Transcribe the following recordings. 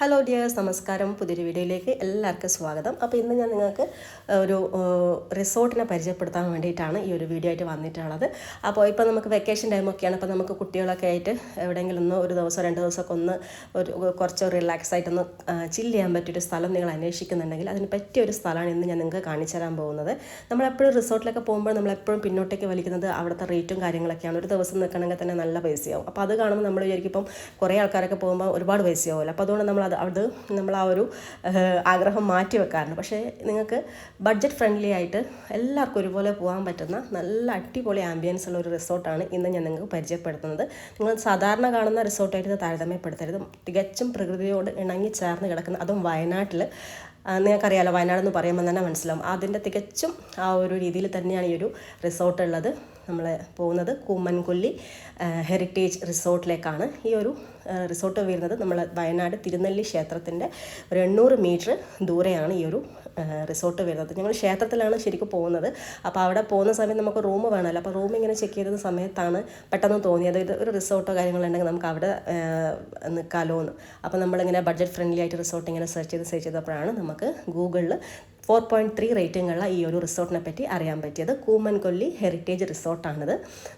Hello dears നമസ്കാരം. പുതിയൊരു വീഡിയോയിലേക്ക് എല്ലാവർക്കും സ്വാഗതം. അപ്പോൾ ഇന്ന് ഞാൻ നിങ്ങൾക്ക് ഒരു റിസോർട്ടിനെ പരിചയപ്പെടുത്താൻ വേണ്ടിയിട്ടാണ് ഈ ഒരു വീഡിയോ ആയിട്ട് വന്നിട്ടുള്ളത്. അപ്പോൾ ഇപ്പോൾ നമുക്ക് വെക്കേഷൻ ടൈമൊക്കെയാണ് അപ്പോൾ നമുക്ക് കുട്ടികളൊക്കെ ആയിട്ട് എവിടെയെങ്കിലും ഒന്ന് ഒരു ദിവസം രണ്ട് ദിവസമൊക്കെ ഒന്ന് ഒരു കുറച്ച് റിലാക്സ് ആയിട്ടൊന്ന് ചില്ല് ചെയ്യാൻ പറ്റിയൊരു സ്ഥലം നിങ്ങൾ അന്വേഷിക്കുന്നുണ്ടെങ്കിൽ അതിന് പറ്റിയ ഒരു സ്ഥലമാണ് ഇന്ന് ഞാൻ നിങ്ങൾക്ക് കാണിച്ചു തരാൻ പോകുന്നത്. നമ്മളെപ്പോഴും റിസോർട്ടിലൊക്കെ പോകുമ്പോൾ നമ്മളെപ്പോഴും പിന്നോട്ടേക്ക് വലിക്കുന്നത് അവിടുത്തെ റേറ്റും കാര്യങ്ങളൊക്കെയാണ്. ഒരു ദിവസം നിൽക്കണമെങ്കിൽ തന്നെ നല്ല പൈസയാവും. അപ്പോൾ അത് കാണുമ്പോൾ നമ്മൾ വിചാരിക്കും ഇപ്പം കുറേ ആൾക്കാരൊക്കെ പോകുമ്പോൾ ഒരുപാട് പൈസയാവുമല്ലോ. അപ്പോൾ അതുകൊണ്ട് നമ്മൾ അത് അത് നമ്മൾ ആ ഒരു ആഗ്രഹം മാറ്റി വെക്കാറുണ്ട്. പക്ഷേ നിങ്ങൾക്ക് ബഡ്ജറ്റ് ഫ്രണ്ട്ലി ആയിട്ട് എല്ലാവർക്കും ഒരുപോലെ പോകാൻ പറ്റുന്ന നല്ല അടിപൊളി ആംബിയൻസ് ഉള്ള ഒരു റിസോർട്ടാണ് ഇന്ന് ഞാൻ നിങ്ങൾക്ക് പരിചയപ്പെടുത്തുന്നത്. നിങ്ങൾ സാധാരണ കാണുന്ന റിസോർട്ടായിട്ട് താരതമ്യപ്പെടുത്തരുത്. തികച്ചും പ്രകൃതിയോട് ഇണങ്ങി ചേർന്ന് കിടക്കുന്ന അതും വയനാട്ടിൽ നിങ്ങൾക്കറിയാലോ വയനാട് എന്ന് പറയുമ്പോൾ തന്നെ മനസ്സിലാവും. അതിന്റെ തികച്ചും ആ ഒരു രീതിയിൽ തന്നെയാണ് ഈ ഒരു റിസോർട്ട് ഉള്ളത്. നമ്മൾ പോകുന്നത് കൂമ്മൻകൊല്ലി ഹെറിറ്റേജ് റിസോർട്ടിലേക്കാണ്. ഈ ഒരു റിസോർട്ട് വരുന്നത് നമ്മൾ വയനാട് തിരുനെല്ലി ക്ഷേത്രത്തിന്റെ ഒരു എണ്ണൂറ് മീറ്റർ ദൂരെയാണ് ഈ ഒരു റിസോർട്ട് വരുന്നത്. ഞങ്ങൾ ക്ഷേത്രത്തിലാണ് ശരിക്കും പോകുന്നത്. അപ്പോൾ അവിടെ പോകുന്ന സമയത്ത് നമുക്ക് റൂം വേണമല്ലോ. അപ്പോൾ റൂം ഇങ്ങനെ ചെക്ക് ചെയ്ത സമയത്താണ് പെട്ടെന്ന് തോന്നിയത്. ഇത് ഒരു റിസോർട്ടോ കാര്യങ്ങളുണ്ടെങ്കിൽ നമുക്ക് അവിടെ നിൽക്കാമല്ലോ എന്ന് അപ്പോൾ നമ്മളിങ്ങനെ ബഡ്ജറ്റ് ഫ്രണ്ട്ലി ആയിട്ട് റിസോർട്ട് ഇങ്ങനെ സെർച്ച് ചെയ്ത് സെർച്ച് ചെയ്തപ്പോഴാണ് നമുക്ക് ഗൂഗിളിൽ ഫോർ പോയിന്റ് ത്രീ റേറ്റിംഗുള്ള ഈ ഒരു റിസോർട്ടിനെ പറ്റി അറിയാൻ പറ്റിയത്. കൂമൻകൊല്ലി ഹെറിറ്റേജ് റിസോർട്ടാണിത്.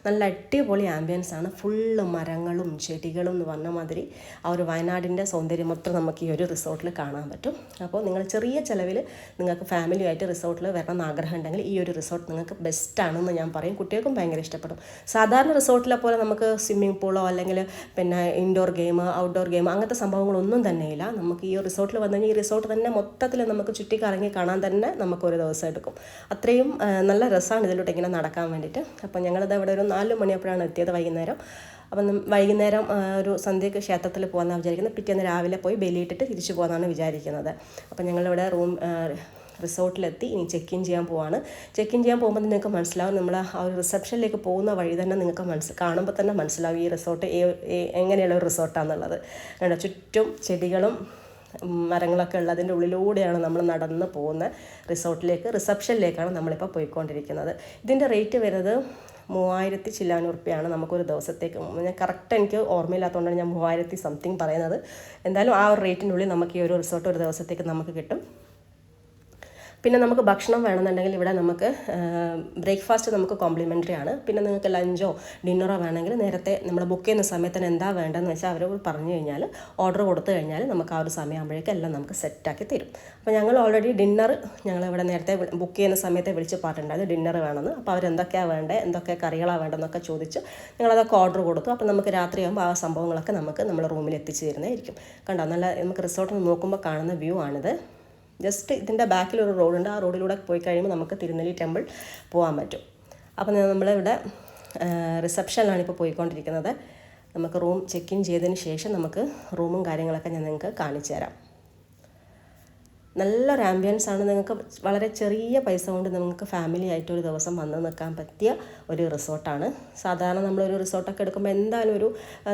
നല്ല അടിപൊളി ആംബിയൻസ് ആണ്. ഫുള്ള് മരങ്ങളും ചെടികളും എന്ന് പറഞ്ഞ മാതിരി ആ ഒരു വയനാടിന്റെ സൗന്ദര്യം മൊത്തം നമുക്ക് ഈ ഒരു റിസോർട്ടിൽ കാണാൻ പറ്റും. അപ്പോൾ നിങ്ങൾ ചെറിയ ചിലവിൽ നിങ്ങൾക്ക് ഫാമിലിയായിട്ട് റിസോർട്ടിൽ വരണം എന്ന് ആഗ്രഹം ഉണ്ടെങ്കിൽ ഈ ഒരു റിസോർട്ട് നിങ്ങൾക്ക് ബെസ്റ്റ് ആണെന്ന് ഞാൻ പറയും. കുട്ടികൾക്കും ഭയങ്കര ഇഷ്ടപ്പെടും. സാധാരണ റിസോർട്ടിലെ പോലെ നമുക്ക് സ്വിമ്മിംഗ് പൂളോ അല്ലെങ്കിൽ പിന്നെ ഇൻഡോർ ഗെയിം ഔട്ട്ഡോർ ഗെയിം അങ്ങനത്തെ സംഭവങ്ങളൊന്നും തന്നെയില്ല. നമുക്ക് ഈ റിസോർട്ടിൽ വന്നു കഴിഞ്ഞാൽ ഈ റിസോർട്ട് തന്നെ മൊത്തത്തിൽ നമുക്ക് ചുറ്റിക്കറങ്ങി കാണാൻ തന്നെ നമുക്ക് ഒരു ദിവസം എടുക്കും. അത്രയും നല്ല രസമാണ് ഇതിലോട്ട് ഇങ്ങനെ നടക്കാൻ വേണ്ടിയിട്ട്. അപ്പോൾ ഞങ്ങളിത് അവിടെ ഒരു നാല് മണിയപ്പോഴാണ് എത്തിയത് വൈകുന്നേരം. അപ്പം വൈകുന്നേരം ഒരു സന്ധ്യക്ക് ക്ഷേത്രത്തിൽ പോകാമെന്നാണ് വിചാരിക്കുന്നത്. പിറ്റേന്ന് രാവിലെ പോയി ബലിയിട്ടിട്ട് തിരിച്ചു പോകാമെന്നാണ് വിചാരിക്കുന്നത്. അപ്പം ഞങ്ങളിവിടെ റൂം റിസോർട്ടിലെത്തി. ഇനി ചെക്ക് ഇൻ ചെയ്യാൻ പോവാണ്. ചെക്ക് ഇൻ ചെയ്യാൻ പോകുമ്പോൾ നിങ്ങൾക്ക് മനസ്സിലാവും നമ്മൾ ആ ഒരു റിസപ്ഷനിലേക്ക് പോകുന്ന വഴി തന്നെ നിങ്ങൾക്ക് മനസ്സ് കാണുമ്പോൾ തന്നെ മനസ്സിലാവും ഈ റിസോർട്ട് എങ്ങനെയുള്ള ഒരു റിസോർട്ടാണെന്നുള്ളത് കണ്ടോ? ചുറ്റും ചെടികളും മരങ്ങളൊക്കെ ഉള്ളതിന്റെ ഉള്ളിലൂടെയാണ് നമ്മൾ നടന്ന് പോകുന്ന റിസോർട്ടിലേക്ക് റിസപ്ഷനിലേക്കാണ് നമ്മളിപ്പോൾ പോയിക്കൊണ്ടിരിക്കുന്നത്. ഇതിന്റെ റേറ്റ് വരുന്നത് മൂവായിരത്തി ചില്ലാനൂറ് റുപ്യാണ് നമുക്കൊരു ദിവസത്തേക്ക്. ഞാൻ കറക്റ്റ് എനിക്ക് ഓർമ്മയില്ലാത്തതുകൊണ്ടാണ് ഞാൻ മൂവായിരത്തി സംതിങ് പറയുന്നത്. എന്തായാലും ആ ഒരു റേറ്റിനുള്ളിൽ നമുക്ക് ഈ ഒരു റിസോർട്ട് ഒരു ദിവസത്തേക്ക് നമുക്ക് കിട്ടും. പിന്നെ നമുക്ക് ഭക്ഷണം വേണമെന്നുണ്ടെങ്കിൽ ഇവിടെ നമുക്ക് ബ്രേക്ക്ഫാസ്റ്റ് നമുക്ക് കോംപ്ലിമെന്ററി ആണ്. പിന്നെ നിങ്ങൾക്ക് ലഞ്ചോ ഡിന്നറോ വേണമെങ്കിൽ നേരത്തെ നമ്മൾ ബുക്ക് ചെയ്യുന്ന സമയത്തിന് എന്താ വേണ്ടതെന്ന് വെച്ചാൽ അവരോട് പറഞ്ഞു കഴിഞ്ഞാൽ ഓർഡർ കൊടുത്തു കഴിഞ്ഞാൽ നമുക്ക് ആ ഒരു സമയമാകുമ്പോഴേക്കും എല്ലാം നമുക്ക് സെറ്റാക്കി തരും. അപ്പോൾ ഞങ്ങൾ ഓൾറെഡി ഡിന്നർ ഞങ്ങൾ ഇവിടെ നേരത്തെ ബുക്ക് ചെയ്യുന്ന സമയത്തെ വിളിച്ച് പാട്ടുണ്ടായത് ഡിന്നർ വേണമെന്ന്. അപ്പോൾ അവരെന്തൊക്കെയാണ് വേണ്ടത് എന്തൊക്കെ കറികളാണ് വേണ്ടതെന്നൊക്കെ ചോദിച്ച് ഞങ്ങളതൊക്കെ ഓർഡർ കൊടുത്തു. അപ്പോൾ നമുക്ക് രാത്രിയാകുമ്പോൾ ആ സംഭവങ്ങളൊക്കെ നമുക്ക് നമ്മുടെ റൂമിൽ എത്തിച്ചു തരുന്നതായിരിക്കും. കണ്ടോ? നല്ല നമുക്ക് റിസോർട്ടിൽ നോക്കുമ്പോൾ കാണുന്ന വ്യൂ ആണിത്. ജസ്റ്റ് ഇതിന്റെ ബാക്കിലൊരു റോഡുണ്ട് ആ റോഡിലൂടെ പോയി കഴിയുമ്പോൾ നമുക്ക് തിരുനെല്ലി ടെമ്പിൾ പോകാൻ പറ്റും. അപ്പോൾ നമ്മളിവിടെ റിസപ്ഷനിലാണ് ഇപ്പോൾ പോയിക്കൊണ്ടിരിക്കുന്നത്. നമുക്ക് റൂം ചെക്ക് ഇൻ ചെയ്തതിന് ശേഷം നമുക്ക് റൂമും കാര്യങ്ങളൊക്കെ ഞാൻ നിങ്ങൾക്ക് കാണിച്ചു തരാം നല്ലൊരു ആംബിയൻസ് ആണ് നിങ്ങൾക്ക് വളരെ ചെറിയ പൈസ കൊണ്ട് നിങ്ങൾക്ക് ഫാമിലി ആയിട്ട് ഒരു ദിവസം വന്ന് നിൽക്കാൻ പറ്റിയ ഒരു റിസോർട്ടാണ് സാധാരണ നമ്മളൊരു റിസോർട്ടൊക്കെ എടുക്കുമ്പോൾ എന്തായാലും ഒരു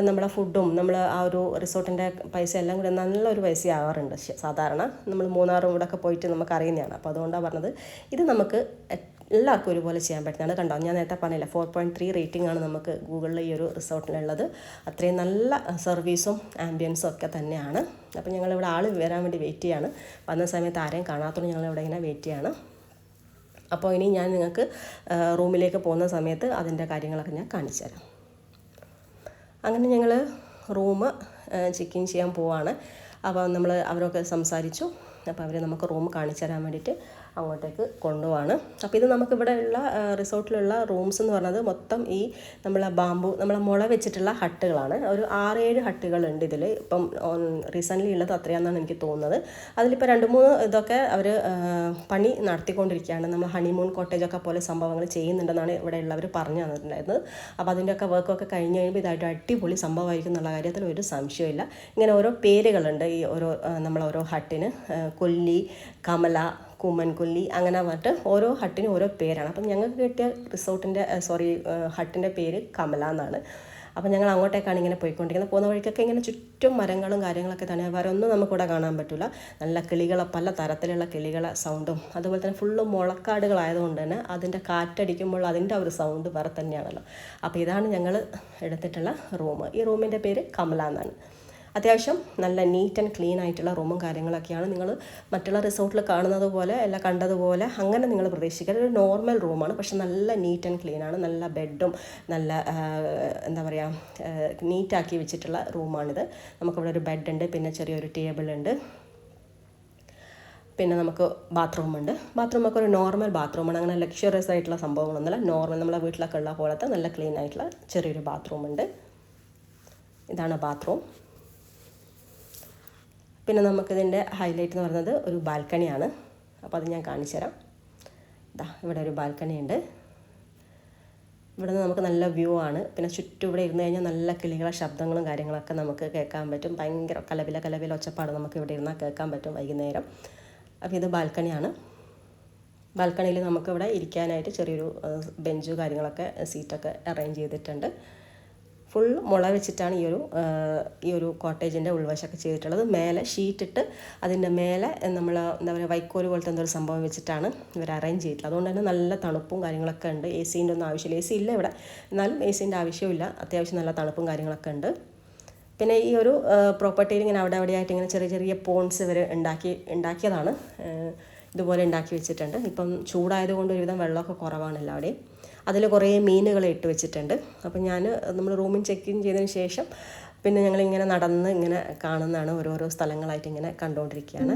നമ്മുടെ ഫുഡും നമ്മൾ ആ ഒരു റിസോർട്ടിന്റെ പൈസ എല്ലാം കൂടി നല്ലൊരു പൈസ ആവാറുണ്ട്. സാധാരണ നമ്മൾ മൂന്നാറും ഇവിടെ ഒക്കെ പോയിട്ട് നമുക്ക് അറിയുന്നതാണ്. അപ്പോൾ അതുകൊണ്ടാണ് പറഞ്ഞത് ഇത് നമുക്ക് എല്ലാവർക്കും ഒരുപോലെ ചെയ്യാൻ പറ്റുന്നതാണ് കണ്ടോ? ഞാൻ നേരത്തെ പറഞ്ഞില്ല ഫോർ പോയിന്റ് ത്രീ റേറ്റിംഗ് ആണ് നമുക്ക് ഗൂഗിളിൽ ഈ ഒരു റിസോർട്ടിലുള്ളത്. അത്രയും നല്ല സർവീസും ആംബിയൻസും ഒക്കെ തന്നെയാണ്. അപ്പോൾ ഞങ്ങളിവിടെ ആൾ വരാൻ വേണ്ടി വെയിറ്റ് ചെയ്യാണ്. വന്ന സമയത്ത് ആരെയും കാണാത്തതുകൊണ്ട് ഞങ്ങളിവിടെ ഇങ്ങനെ വെയിറ്റ് ചെയ്യാണ്. അപ്പോൾ ഇനി ഞാൻ നിങ്ങൾക്ക് റൂമിലേക്ക് പോകുന്ന സമയത്ത് അതിന്റെ കാര്യങ്ങളൊക്കെ ഞാൻ കാണിച്ചു തരാം. അങ്ങനെ ഞങ്ങൾ റൂം ചെക്ക് ഇൻ ചെയ്യാൻ പോവാണ്. അപ്പോൾ നമ്മൾ അവരൊക്കെ സംസാരിച്ചു. അപ്പോൾ അവർ നമുക്ക് റൂം കാണിച്ചു തരാൻ വേണ്ടിയിട്ട് അങ്ങോട്ടേക്ക് കൊണ്ടുപോവാണ്. അപ്പോൾ ഇത് നമുക്കിവിടെ ഉള്ള റിസോർട്ടിലുള്ള റൂംസ് എന്ന് പറയുന്നത് മൊത്തം ഈ നമ്മളെ ബാമ്പു നമ്മളെ മുള വെച്ചിട്ടുള്ള ഹട്ടുകളാണ്. ഒരു ആറേഴ് ഹട്ടുകളുണ്ട് ഇതിൽ ഇപ്പം റീസെന്റ്ലി ഉള്ളത് അത്രയാണെന്നാണ് എനിക്ക് തോന്നുന്നത്. അതിലിപ്പോൾ രണ്ട് മൂന്ന് ഇതൊക്കെ അവർ പണി നടത്തിക്കൊണ്ടിരിക്കുകയാണ്. നമ്മൾ ഹണിമൂൺ കോട്ടേജൊക്കെ പോലെ സംഭവങ്ങൾ ചെയ്യുന്നുണ്ടെന്നാണ് ഇവിടെ ഉള്ളവർ പറഞ്ഞു തന്നിട്ടുണ്ടായിരുന്നത്. അപ്പോൾ അതിന്റെയൊക്കെ വർക്കൊക്കെ കഴിഞ്ഞ് കഴിയുമ്പോൾ ഇതായിട്ട് അടിപൊളി സംഭവമായിരിക്കും എന്നുള്ള കാര്യത്തിൽ ഒരു സംശയമില്ല ഇങ്ങനെ ഓരോ പേരുകളുണ്ട് ഈ ഓരോ നമ്മളോരോ ഹട്ടിന്. കൊല്ലി കമല കുമ്മൻകൊല്ലി അങ്ങനെ പറഞ്ഞിട്ട് ഓരോ ഹട്ടിനും ഓരോ പേരാണ്. അപ്പം ഞങ്ങൾക്ക് കിട്ടിയ റിസോർട്ടിന്റെ സോറി ഹട്ടിന്റെ പേര് കമല എന്നാണ്. അപ്പോൾ ഞങ്ങൾ അങ്ങോട്ടേക്കാണ് ഇങ്ങനെ പോയിക്കൊണ്ടിരിക്കുന്നത്. പോകുന്ന വഴിക്കൊക്കെ ഇങ്ങനെ ചുറ്റും മരങ്ങളും കാര്യങ്ങളൊക്കെ തന്നെ. വേറെ ഒന്നും നമുക്കിവിടെ കാണാൻ പറ്റില്ല നല്ല കിളികളെ പല തരത്തിലുള്ള കിളികളെ സൗണ്ടും അതുപോലെ തന്നെ ഫുള്ള് മുളക്കാടുകളായതുകൊണ്ട് തന്നെ അതിന്റെ കാറ്റടിക്കുമ്പോൾ അതിന്റെ ഒരു സൗണ്ട് വേറെ തന്നെയാണല്ലോ. അപ്പോൾ ഇതാണ് ഞങ്ങൾ എടുത്തിട്ടുള്ള റൂം ഈ റൂമിന്റെ പേര് കമല എന്നാണ്. അത്യാവശ്യം നല്ല നീറ്റ് ആൻഡ് ക്ലീൻ ആയിട്ടുള്ള റൂമും കാര്യങ്ങളൊക്കെയാണ് നിങ്ങൾ മറ്റുള്ള റിസോർട്ടിൽ കാണുന്നത് പോലെ അല്ല കണ്ടതുപോലെ അങ്ങനെ നിങ്ങൾ പ്രതീക്ഷിക്കരുത്. ഒരു നോർമൽ റൂമാണ് പക്ഷെ നല്ല നീറ്റ് ആൻഡ് ക്ലീൻ ആണ്. നല്ല ബെഡും നല്ല എന്താ പറയുക നീറ്റാക്കി വെച്ചിട്ടുള്ള റൂമാണിത് നമുക്കിവിടെ ഒരു ബെഡ് ഉണ്ട് പിന്നെ ചെറിയൊരു ടേബിൾ ഉണ്ട്. പിന്നെ നമുക്ക് ബാത്റൂം ഉണ്ട്. ബാത്റൂം ഒക്കെ ഒരു നോർമൽ ബാത്റൂമാണ് അങ്ങനെ ലക്ഷറിയസ് ആയിട്ടുള്ള സംഭവങ്ങളൊന്നുമില്ല. നോർമൽ നമ്മളെ വീട്ടിലൊക്കെ ഉള്ള പോലത്തെ നല്ല ക്ലീൻ ആയിട്ടുള്ള ചെറിയൊരു ബാത്റൂം ഉണ്ട്. ഇതാണ് ബാത്റൂം പിന്നെ നമുക്കിതിന്റെ ഹൈലൈറ്റ് എന്ന് പറയുന്നത് ഒരു ബാൽക്കണിയാണ്. അപ്പോൾ അത് ഞാൻ കാണിച്ചു തരാം ഇതാ ഇവിടെ ഒരു ബാൽക്കണി ഉണ്ട് ഇവിടെ നിന്ന് നമുക്ക് നല്ല വ്യൂ ആണ്. പിന്നെ ചുറ്റും ഇവിടെ ഇരുന്ന് കഴിഞ്ഞാൽ നല്ല കിളികളെ ശബ്ദങ്ങളും കാര്യങ്ങളൊക്കെ നമുക്ക് കേൾക്കാൻ പറ്റും. ഭയങ്കര കലവില കലവില ഒച്ചപ്പാട് നമുക്ക് ഇവിടെ ഇരുന്നാൽ കേൾക്കാൻ പറ്റും വൈകുന്നേരം. അപ്പോൾ ഇത് ബാൽക്കണിയാണ്. ബാൽക്കണിയിൽ നമുക്കിവിടെ ഇരിക്കാനായിട്ട് ചെറിയൊരു ബെഞ്ചും കാര്യങ്ങളൊക്കെ സീറ്റൊക്കെ അറേഞ്ച് ചെയ്തിട്ടുണ്ട്. ഫുൾ മുള വെച്ചിട്ടാണ് ഈ ഒരു ഈ ഒരു കോട്ടേജിന്റെ ഉൾവശമൊക്കെ ചെയ്തിട്ടുള്ളത്. മേലെ ഷീറ്റിട്ട് അതിന്റെ മേലെ നമ്മൾ എന്താ പറയുക വൈക്കോൽ പോലത്തെ എന്തോ ഒരു സംഭവം വെച്ചിട്ടാണ് ഇവർ അറേഞ്ച് ചെയ്തിട്ടുള്ളത്. അതുകൊണ്ട് തന്നെ നല്ല തണുപ്പും കാര്യങ്ങളൊക്കെ ഉണ്ട്. എ സീന്റെ ഒന്നും ആവശ്യമില്ല. എ സി ഇല്ല ഇവിടെ. എന്നാലും എ സീന്റെ ആവശ്യമില്ല അത്യാവശ്യം നല്ല തണുപ്പും കാര്യങ്ങളൊക്കെ ഉണ്ട്. പിന്നെ ഈ ഒരു പ്രോപ്പർട്ടിയിൽ ഇങ്ങനെ അവിടെ അവിടെയായിട്ട് ഇങ്ങനെ ചെറിയ ചെറിയ പോൺസ് ഇവർ ഉണ്ടാക്കി ഉണ്ടാക്കിയതാണ്. ഇതുപോലെ ഉണ്ടാക്കി വെച്ചിട്ടുണ്ട്. ഇപ്പം ചൂടായതുകൊണ്ട് ഒരുവിധം വെള്ളമൊക്കെ കുറവാണ് എല്ലാവിടെയും. അതിൽ കുറേ മീനുകൾ ഇട്ട് വെച്ചിട്ടുണ്ട്. അപ്പം ഞാൻ നമ്മൾ റൂമിൽ ചെക്ക് ഇൻ ചെയ്തതിന് ശേഷം പിന്നെ ഞങ്ങളിങ്ങനെ നടന്ന് ഇങ്ങനെ കാണുന്നതാണ് ഓരോരോ സ്ഥലങ്ങളായിട്ട് ഇങ്ങനെ കണ്ടുകൊണ്ടിരിക്കുകയാണ്.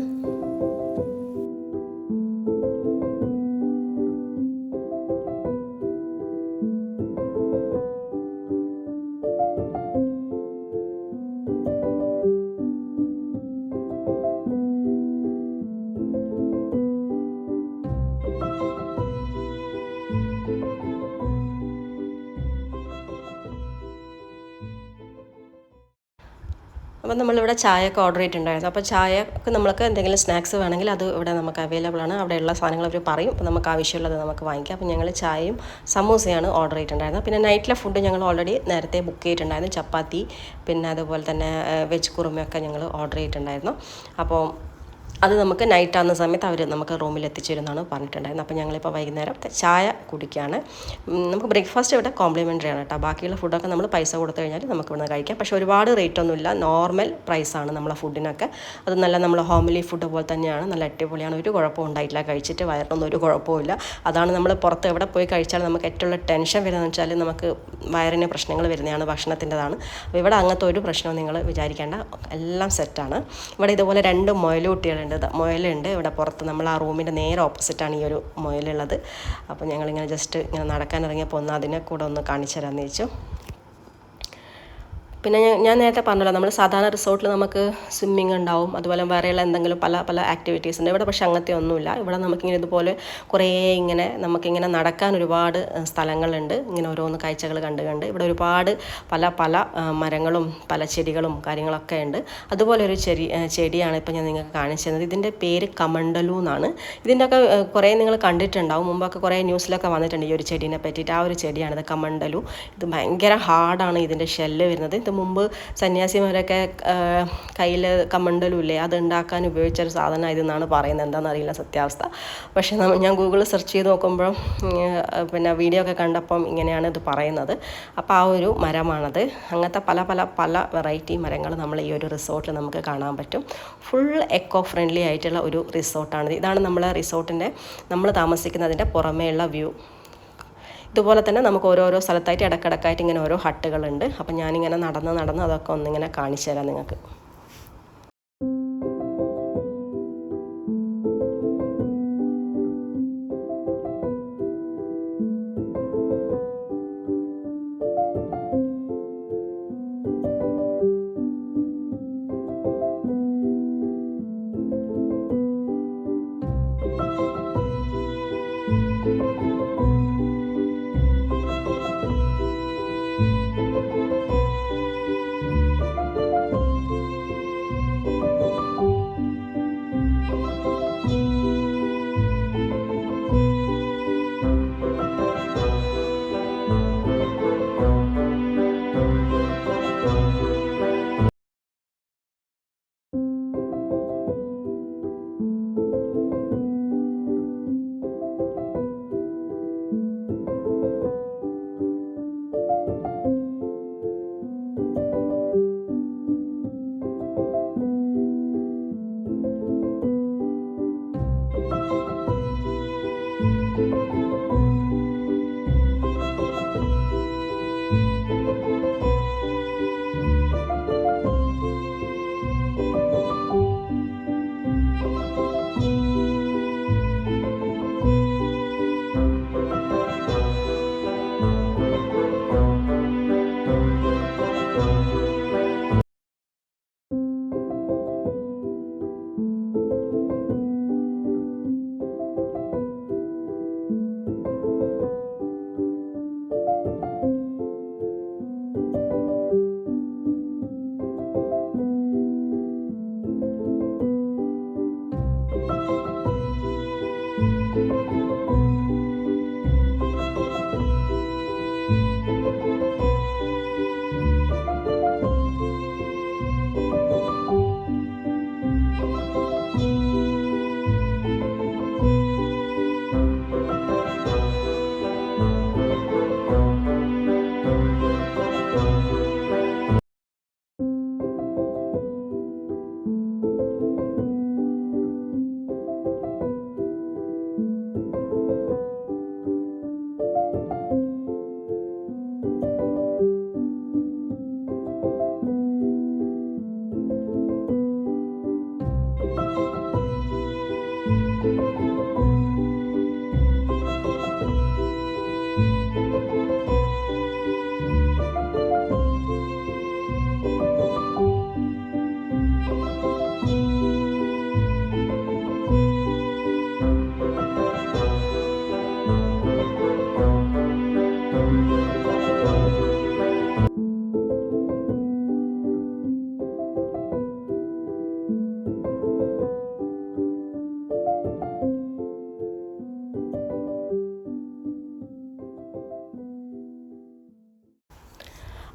അപ്പം നമ്മളിവിടെ ചായയൊക്കെ ഓർഡർ ചെയ്തിട്ടുണ്ടായിരുന്നു. അപ്പോൾ ചായക്ക് നമ്മൾക്ക് എന്തെങ്കിലും സ്നാക്സ് വേണമെങ്കിൽ അത് ഇവിടെ നമുക്ക് അവൈലബിൾ ആണ്. അവിടെയുള്ള സാധനങ്ങൾ അവർ പറയും. അപ്പോൾ നമുക്ക് ആവശ്യമുള്ളത് നമുക്ക് വാങ്ങിക്കാം. അപ്പോൾ ഞങ്ങൾ ചായയും സമൂസയാണ് ഓർഡർ ചെയ്തിട്ടുണ്ടായിരുന്നത്. പിന്നെ നൈറ്റിലെ ഫുഡ് ഞങ്ങൾ ഓൾറെഡി നേരത്തെ ബുക്ക് ചെയ്തിട്ടുണ്ടായിരുന്നു. ചപ്പാത്തി പിന്നെ അതുപോലെ തന്നെ വെജ് കുറുമയൊക്കെ ഞങ്ങൾ ഓർഡർ ചെയ്തിട്ടുണ്ടായിരുന്നു. അപ്പോൾ അത് നമുക്ക് നൈറ്റ് ആകുന്ന സമയത്ത് അവർ നമുക്ക് റൂമിൽ എത്തിച്ചേരുമെന്നാണ് പറഞ്ഞിട്ടുണ്ടായിരുന്നത്. അപ്പോൾ ഞങ്ങളിപ്പോൾ വൈകുന്നേരം ചായ കുടിക്കുകയാണ് നമുക്ക് ബ്രേക്ക്ഫാസ്റ്റ് ഇവിടെ കോംപ്ലിമെന്ററി ആണ് കേട്ടോ. ബാക്കിയുള്ള ഫുഡൊക്കെ നമ്മൾ പൈസ കൊടുത്തു കഴിഞ്ഞാൽ നമുക്ക് ഇവിടുന്ന് കഴിക്കാം. പക്ഷേ ഒരുപാട് റേറ്റ് ഒന്നുമില്ല നോർമൽ പ്രൈസാണ് നമ്മളെ ഫുഡിനൊക്കെ അത് നല്ല നമ്മൾ ഹോംലി ഫുഡ് പോലെ തന്നെയാണ്. നല്ല അടിപൊളിയാണ്. ഒരു കുഴപ്പവും ഉണ്ടായിട്ടില്ല. കഴിച്ചിട്ട് വയറിനൊന്നും ഒരു കുഴപ്പമില്ല അതാണ് നമ്മൾ പുറത്ത് എവിടെ പോയി കഴിച്ചാൽ നമുക്ക് ഏറ്റവും ടെൻഷൻ വരുന്നതെന്ന് വെച്ചാൽ നമുക്ക് വയറിന് പ്രശ്നങ്ങൾ വരുന്നതാണ്. ഭക്ഷണത്തിന്റെതാണ്. അപ്പോൾ ഇവിടെ അങ്ങനത്തെ ഒരു പ്രശ്നവും നിങ്ങൾ വിചാരിക്കേണ്ട. എല്ലാം സെറ്റാണ് ഇവിടെ ഇതുപോലെ രണ്ട് മുയലൂട്ടികളുണ്ട്. ദാ മുയലുണ്ട്. ഇവിടെ പുറത്ത് നമ്മൾ ആ റൂമിന്റെ നേരെ ഓപ്പോസിറ്റാണ് ഈ ഒരു മുയലുള്ളത്. അപ്പോൾ ഞങ്ങളിങ്ങനെ ജസ്റ്റ് ഇങ്ങനെ നടക്കാൻ ഇറങ്ങിയപ്പോൾ ഒന്ന് അതിനെ കൂടെ ഒന്ന് കാണിച്ചു തരാമെന്ന് ചോദിച്ചു പിന്നെ ഞാൻ നേരത്തെ പറഞ്ഞല്ലോ നമ്മൾ സാധാരണ റിസോർട്ടിൽ നമുക്ക് സ്വിമ്മിങ് ഉണ്ടാവും അതുപോലെ വേറെയുള്ള എന്തെങ്കിലും പല പല ആക്ടിവിറ്റീസ് ഉണ്ട്. ഇവിടെ പക്ഷേ അങ്ങനത്തെ ഒന്നുമില്ല. ഇവിടെ നമുക്കിങ്ങനെ ഇതുപോലെ കുറേ ഇങ്ങനെ നമുക്കിങ്ങനെ നടക്കാൻ ഒരുപാട് സ്ഥലങ്ങളുണ്ട്. ഇങ്ങനെ ഓരോന്ന് കാഴ്ചകൾ കണ്ട് കണ്ട്. ഇവിടെ ഒരുപാട് പല പല മരങ്ങളും പല ചെടികളും കാര്യങ്ങളൊക്കെ ഉണ്ട്. അതുപോലെ ഒരു ചെടി ചെടിയാണ് ഇപ്പോൾ ഞാൻ നിങ്ങൾക്ക് കാണിച്ചു തന്നത്. ഇതിന്റെ പേര് കമണ്ടലു എന്നാണ്. ഇതിന്റെയൊക്കെ കുറേ നിങ്ങൾ കണ്ടിട്ടുണ്ടാവും. മുമ്പൊക്കെ കുറേ ന്യൂസിലൊക്കെ വന്നിട്ടുണ്ട് ഈ ഒരു ചെടീനെ പറ്റിയിട്ട്. ആ ഒരു ചെടിയാണിത് കമണ്ടലു ഇത് ഭയങ്കര ഹാർഡാണ് ഇതിന്റെ ഷെല്ല് വരുന്നത്. ഇത് മുമ്പ് സന്യാസിമാരൊക്കെ കയ്യിൽ കമണ്ടലുമില്ലേ അത് ഉണ്ടാക്കാൻ ഉപയോഗിച്ച ഒരു സാധനം ഇതെന്നാണ് പറയുന്നത്. എന്താണെന്ന് അറിയില്ല സത്യാവസ്ഥ. പക്ഷേ ഞാൻ ഗൂഗിളിൽ സെർച്ച് ചെയ്ത് നോക്കുമ്പോൾ പിന്നെ വീഡിയോ ഒക്കെ കണ്ടപ്പം ഇങ്ങനെയാണ് ഇത് പറയുന്നത്. അപ്പോൾ ആ ഒരു മരമാണത്. അങ്ങനത്തെ പല പല പല വെറൈറ്റി മരങ്ങൾ നമ്മൾ ഈ ഒരു റിസോർട്ടിൽ നമുക്ക് കാണാൻ പറ്റും. ഫുൾ എക്കോ ഫ്രണ്ട്ലി ആയിട്ടുള്ള ഒരു റിസോർട്ടാണ് ഇതാണ് നമ്മളെ റിസോർട്ടിന്റെ നമ്മൾ താമസിക്കുന്നതിന്റെ പുറമേയുള്ള വ്യൂ. ഇതുപോലെ തന്നെ നമുക്ക് ഓരോരോ സ്ഥലത്തായിട്ട് ഇടക്കിടക്കായിട്ട് ഇങ്ങനെ ഓരോ ഹട്ടുകളുണ്ട്. അപ്പം ഞാനിങ്ങനെ നടന്ന് നടന്ന് അതൊക്കെ ഒന്നിങ്ങനെ കാണിച്ചു തരാം നിങ്ങൾക്ക്.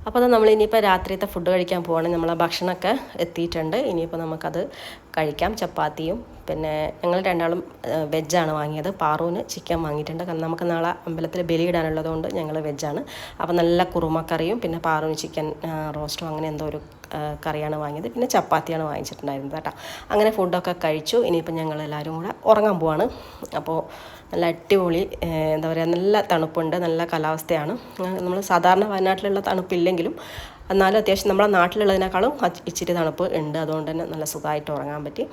അപ്പോൾ അത് നമ്മൾ ഇനിയിപ്പോൾ രാത്രിയത്തെ ഫുഡ് കഴിക്കാൻ പോവാണ്. നമ്മളെ ഭക്ഷണമൊക്കെ എത്തിയിട്ടുണ്ട്. ഇനിയിപ്പോൾ നമുക്കത് കഴിക്കാം. ചപ്പാത്തിയും പിന്നെ ഞങ്ങൾ രണ്ടാളും വെജാണ് വാങ്ങിയത്. പാറുവിന് ചിക്കൻ വാങ്ങിയിട്ടുണ്ട്. കാരണം നമുക്ക് നാളെ അമ്പലത്തിൽ ബലിയിടാനുള്ളതുകൊണ്ട് ഞങ്ങൾ വെജാണ് അപ്പോൾ നല്ല കുറുമക്കറിയും പിന്നെ പാറുവിന് ചിക്കൻ റോസ്റ്റും അങ്ങനെ എന്തോ ഒരു കറിയാണ് വാങ്ങിയത്. പിന്നെ ചപ്പാത്തിയാണ് വാങ്ങിച്ചിട്ടുണ്ടായിരുന്നത് കേട്ടോ. അങ്ങനെ ഫുഡൊക്കെ കഴിച്ചു. ഇനിയിപ്പോൾ ഞങ്ങൾ എല്ലാവരും കൂടെ ഉറങ്ങാൻ പോവാണ്. അപ്പോൾ നല്ല അടിപൊളി എന്താ പറയുക നല്ല തണുപ്പുണ്ട് നല്ല കാലാവസ്ഥയാണ്. നമ്മൾ സാധാരണ വയനാട്ടിലുള്ള തണുപ്പില്ലെങ്കിലും എന്നാലും അത്യാവശ്യം നമ്മളെ നാട്ടിലുള്ളതിനേക്കാളും ഇച്ചിരി തണുപ്പ് ഉണ്ട്. അതുകൊണ്ട് തന്നെ നല്ല സുഖമായിട്ട് ഉറങ്ങാൻ പറ്റി.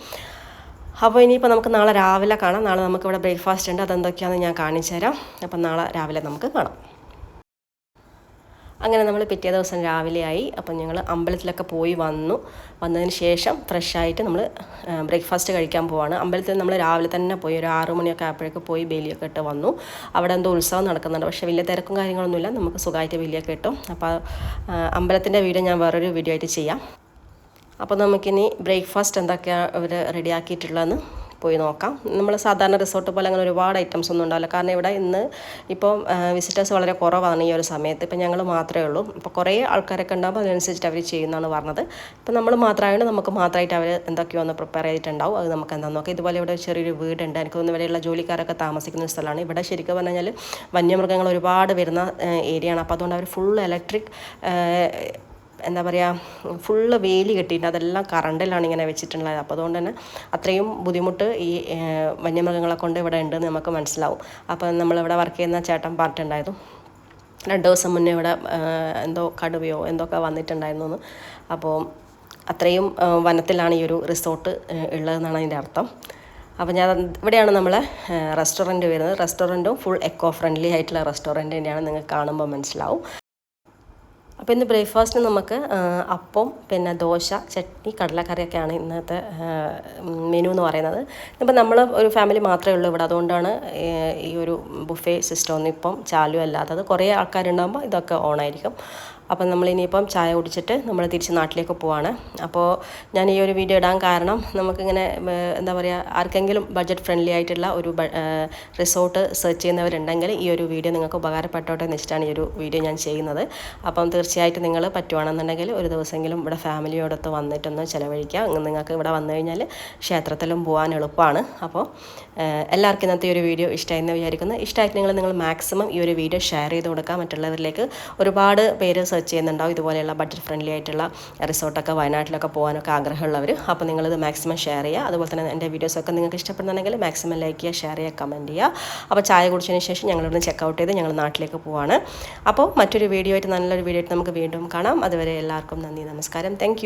അപ്പോൾ ഇനിയിപ്പോൾ നമുക്ക് നാളെ രാവിലെ കാണാം. നാളെ നമുക്കിവിടെ ബ്രേക്ക്ഫാസ്റ്റ് ഉണ്ട്. അതെന്തൊക്കെയാണെന്ന് ഞാൻ കാണിച്ചു തരാം അപ്പം നാളെ രാവിലെ നമുക്ക് കാണാം. അങ്ങനെ നമ്മൾ പിറ്റേ ദിവസം രാവിലെയായി അപ്പം ഞങ്ങൾ അമ്പലത്തിലൊക്കെ പോയി വന്നു. വന്നതിന് ശേഷം ഫ്രഷായിട്ട് നമ്മൾ ബ്രേക്ക്ഫാസ്റ്റ് കഴിക്കാൻ പോവാണ്. അമ്പലത്തിൽ നമ്മൾ രാവിലെ തന്നെ പോയി ഒരു ആറു മണിയൊക്കെ ആയപ്പോഴേക്ക് പോയി ബലിയൊക്കെ ഇട്ട് വന്നു. അവിടെ എന്തോ ഉത്സവം നടക്കുന്നുണ്ട്. പക്ഷേ വലിയ തിരക്കും കാര്യങ്ങളൊന്നുമില്ല. നമുക്ക് സുഖമായിട്ട് ബലിയൊക്കെ കിട്ടും. അപ്പോൾ അമ്പലത്തിന്റെ വീഡിയോ ഞാൻ വേറൊരു വീഡിയോ ആയിട്ട് ചെയ്യാം. അപ്പോൾ നമുക്കിനി ബ്രേക്ക്ഫാസ്റ്റ് എന്തൊക്കെയാണ് അവർ റെഡിയാക്കിയിട്ടുള്ളതെന്ന് പോയി നോക്കാം. നമ്മൾ സാധാരണ റിസോർട്ട് പോലെ അങ്ങനെ ഒരുപാട് ഐറ്റംസ് ഒന്നും ഉണ്ടാവില്ല. കാരണം ഇവിടെ ഇന്ന് ഇപ്പം വിസിറ്റേഴ്സ് വളരെ കുറവാണ് ഈ ഒരു സമയത്ത്. ഇപ്പം ഞങ്ങൾ മാത്രമേ ഉള്ളൂ. അപ്പോൾ കുറേ ആൾക്കാരൊക്കെ ഉണ്ടാകുമ്പോൾ അതിനനുസരിച്ചിട്ട് അവർ ചെയ്യുന്നതാണ് പറഞ്ഞത്. ഇപ്പം നമ്മൾ മാത്രമായതുകൊണ്ട് നമുക്ക് മാത്രമായിട്ട് അവർ എന്തൊക്കെയോ ഒന്ന് പ്രിപ്പയർ ചെയ്തിട്ടുണ്ടാവും. അത് നമുക്ക് എന്താണെന്ന് നോക്കാം. ഇതുപോലെ ഇവിടെ ചെറിയൊരു വീടുണ്ട്. എനിക്ക് തോന്നുന്നു ഇവിടെയുള്ള ജോലിക്കാരൊക്കെ താമസിക്കുന്ന ഒരു സ്ഥലമാണ്. ഇവിടെ ശരിക്കും പറഞ്ഞു കഴിഞ്ഞാൽ വന്യമൃഗങ്ങൾ ഒരുപാട് വരുന്ന ഏരിയയാണ് അപ്പോൾ അതുകൊണ്ട് അവർ ഫുൾ ഇലക്ട്രിക് എന്താ പറയുക ഫുള്ള് വേലി കെട്ടിയിട്ട് അതെല്ലാം കറണ്ടിലാണ് ഇങ്ങനെ വെച്ചിട്ടുള്ളത്. അപ്പോൾ അതുകൊണ്ട് തന്നെ അത്രയും ബുദ്ധിമുട്ട് ഈ വന്യമൃഗങ്ങളെ കൊണ്ട് ഇവിടെ ഉണ്ടെന്ന് നമുക്ക് മനസ്സിലാവും. അപ്പോൾ നമ്മളിവിടെ വർക്ക് ചെയ്യുന്ന ചേട്ടൻ പറഞ്ഞിട്ടുണ്ടായിരുന്നു. രണ്ട് ദിവസം മുന്നേ ഇവിടെ എന്തോ കടുവയോ എന്തൊക്കെ വന്നിട്ടുണ്ടായിരുന്നു അപ്പോൾ അത്രയും വനത്തിലാണ് ഈ ഒരു റിസോർട്ട് ഉള്ളതെന്നാണ് അതിന്റെ അർത്ഥം. അപ്പോൾ ഞാൻ ഇവിടെയാണ് നമ്മളെ റെസ്റ്റോറന്റ് വരുന്നത്. റെസ്റ്റോറന്റും ഫുൾ എക്കോ ഫ്രണ്ട്ലി ആയിട്ടുള്ള റെസ്റ്റോറന്റ് തന്നെയാണ് നിങ്ങൾക്ക് കാണുമ്പോൾ മനസ്സിലാവും. അപ്പോൾ ഇന്ന് ബ്രേക്ക്ഫാസ്റ്റിന് നമുക്ക് അപ്പം പിന്നെ ദോശ ചട്നി കടലക്കറിയൊക്കെയാണ് ഇന്നത്തെ മെനു എന്ന് പറയുന്നത്. ഇപ്പം നമ്മൾ ഒരു ഫാമിലി മാത്രമേ ഉള്ളൂ ഇവിടെ. അതുകൊണ്ടാണ് ഈ ഒരു ബുഫേ സിസ്റ്റം ഒന്നും ഇപ്പം ചാലു അല്ലാത്തത് കുറേ ആൾക്കാരുണ്ടാകുമ്പോൾ ഇതൊക്കെ ഓണായിരിക്കും. അപ്പം നമ്മൾ ഇനിയിപ്പം ചായ കുടിച്ചിട്ട് നമ്മൾ തിരിച്ച് നാട്ടിലേക്ക് പോവാണ്. അപ്പോൾ ഞാൻ ഈ ഒരു വീഡിയോ ഇടാൻ കാരണം നമുക്കിങ്ങനെ എന്താ പറയുക ആർക്കെങ്കിലും ബഡ്ജറ്റ് ഫ്രണ്ട്ലി ആയിട്ടുള്ള ഒരു റിസോർട്ട് സെർച്ച് ചെയ്യുന്നവരുണ്ടെങ്കിൽ ഈ ഒരു വീഡിയോ നിങ്ങൾക്ക് ഉപകാരപ്പെട്ടോട്ടെ എന്ന് വെച്ചിട്ടാണ് ഈ ഒരു വീഡിയോ ഞാൻ ചെയ്യുന്നത്. അപ്പം തീർച്ചയായിട്ടും നിങ്ങൾ പറ്റുവാണെന്നുണ്ടെങ്കിൽ ഒരു ദിവസമെങ്കിലും ഇവിടെ ഫാമിലിയോടൊത്ത് വന്നിട്ടൊന്ന് ചിലവഴിക്കാം ഇങ്ങ് നിങ്ങൾക്ക് ഇവിടെ വന്നു കഴിഞ്ഞാൽ ക്ഷേത്രത്തിലും പോകാൻ എളുപ്പമാണ് അപ്പോൾ എല്ലാവർക്കും ഇന്നത്തെ ഒരു വീഡിയോ ഇഷ്ടമായി എന്ന് വിചാരിക്കുന്നു. ഇഷ്ടമായിട്ട് നിങ്ങൾ നിങ്ങൾ മാക്സിമം ഈ ഒരു വീഡിയോ ഷെയർ ചെയ്ത് കൊടുക്കുക. മറ്റുള്ളവരിലേക്ക് ഒരുപാട് പേര് സെർച്ച് ചെയ്യുന്നുണ്ടാവും. ഇതുപോലെയുള്ള ബഡ്ജറ്റ് ഫ്രണ്ട്ലി ആയിട്ടുള്ള റിസോർട്ടൊക്കെ വയനാട്ടിലൊക്കെ പോകാനൊക്കെ ആഗ്രഹമുള്ളവർ അപ്പോൾ നിങ്ങളിത് മാക്സിമം ഷെയർ ചെയ്യുക. അതുപോലെ തന്നെ എന്റെ വീഡിയോസൊക്കെ നിങ്ങൾക്ക് ഇഷ്ടപ്പെടുന്നുണ്ടെങ്കിൽ മാക്സിമം ലൈക്ക് ചെയ്യുക ഷെയർ ചെയ്യുക കമന്റ് ചെയ്യുക. അപ്പോൾ ചായ കുടിച്ചതിന് ശേഷം ഞങ്ങളിവിടുന്ന് ചെക്കൗട്ട് ചെയ്ത് ഞങ്ങൾ നാട്ടിലേക്ക് പോവാണ്. അപ്പോൾ മറ്റൊരു വീഡിയോ ആയിട്ട് നല്ലൊരു വീഡിയോ ആയിട്ട് നമുക്ക് വീണ്ടും കാണാം. അതുവരെ എല്ലാവർക്കും നന്ദി നമസ്കാരം. താങ്ക്